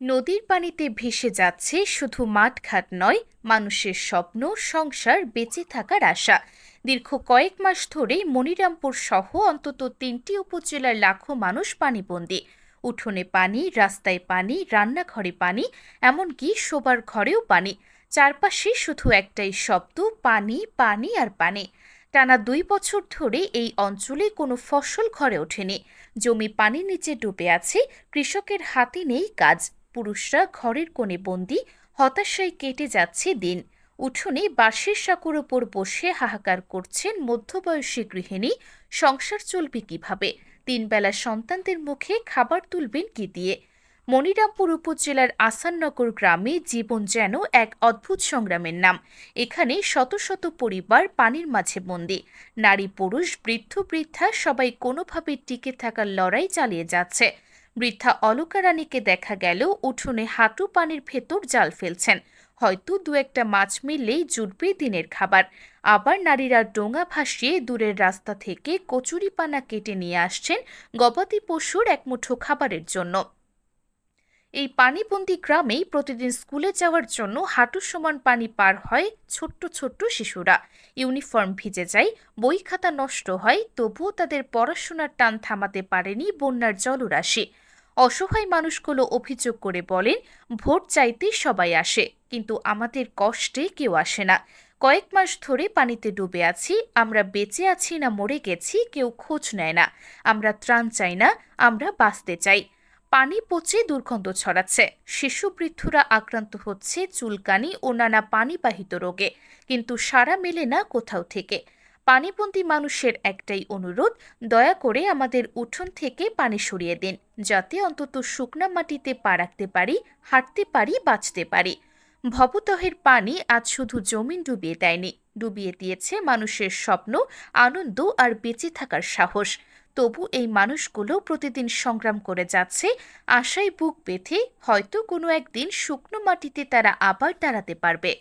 নদীর পানিতে ভেসে যাচ্ছে শুধু মাঠঘাট নয়, মানুষের স্বপ্ন, সংসার বেঁচে থাকার আশা। দীর্ঘ কয়েক মাস ধরেই মনিরামপুর সহ অন্তত তিনটি উপজেলার লাখো মানুষ পানিবন্দী। উঠোনে পানি, রাস্তায় পানি, রান্নাঘরে পানি, এমনকি শোবার ঘরেও পানি। চারপাশে শুধু একটাই শব্দ, পানি পানি আর পানি। টানা দুই বছর ধরে এই অঞ্চলে কোনো ফসল ঘরে ওঠেনি। জমি পানির নিচে ডুবে আছে, কৃষকের হাতে নেই কাজ। পুরুষরা ঘরের কোণে বন্দি, হতাশায় কেটে যাচ্ছে দিন। উঠোনে বাঁশের সাঁকোর ওপর বসে হাহাকার করছেন মধ্যবয়সী গৃহিণী, সংসার চলবে কীভাবে? তিনবেলা সন্তানদের মুখে খাবার তুলবেন কি দিয়ে? মনিরামপুর উপজেলার আসাননগর গ্রামে জীবন যেন এক অদ্ভুত সংগ্রামের নাম। এখানে শত শত পরিবার পানির মাঝে বন্দী। নারী পুরুষ, বৃদ্ধ, বৃদ্ধা সবাই কোনোভাবে টিকে থাকার লড়াই চালিয়ে যাচ্ছে। বৃদ্ধা অলকা রানীকে দেখা গেল, উঠোনে হাঁটু পানির ভেতর জাল ফেলছেন। হয়তো দু একটা মাছ মিললেই জুটবে দিনের খাবার। আবার নারীরা ডোঙা ভাসিয়ে দূরের রাস্তা থেকে কচুরিপানা কেটে নিয়ে আসছেন গবাদি পশুর এক মুঠো খাবারের জন্য। এই পানিবন্দি গ্রামেই প্রতিদিন স্কুলে যাওয়ার জন্য হাঁটু সমান পানি পার হয় ছোট্ট ছোট্ট শিশুরা। ইউনিফর্ম ভিজে যায়, বই খাতা নষ্ট হয়, তবুও তাদের পড়াশোনার টান থামাতে পারেনি বন্যার জলরাশি। অসহায় মানুষগুলো অভিযোগ করে বলেন, ভোট চাইতে সবাই আসে, কিন্তু আমাদের কষ্টে কেউ আসে না। কয়েক মাস ধরে পানিতে ডুবে আছি, আমরা বেঁচে আছি না মরে গেছি, কেউ খোঁজ নেয় না। আমরা ত্রাণ চাই না, আমরা বাঁচতে চাই। পানি পচে দুর্গন্ধ ছড়াচ্ছে। শিশু বৃদ্ধরা আক্রান্ত হচ্ছে চুলকানি ও নানা পানিবাহিত রোগে, কিন্তু সারা মেলে না কোথাও থেকে। পানিবন্দী মানুষের একটাই অনুরোধ, দয়া করে আমাদের উঠোন থেকে পানি সরিয়ে দিন, যাতে অন্তত শুকনা মাটিতে পা রাখতে পারি, হাঁটতে পারি, বাঁচতে পারি। ভবতহের পানি আজ শুধু জমিন ডুবিয়ে দেয়নি, ডুবিয়ে দিয়েছে মানুষের স্বপ্ন, আনন্দ আর বেঁচে থাকার সাহস। তবু এই মানুষগুলো প্রতিদিন সংগ্রাম করে যাচ্ছে, আশায় বুক বেঁধে হয়তো কোনো একদিন শুকনো মাটিতে তারা আবার দাঁড়াতে পারবে।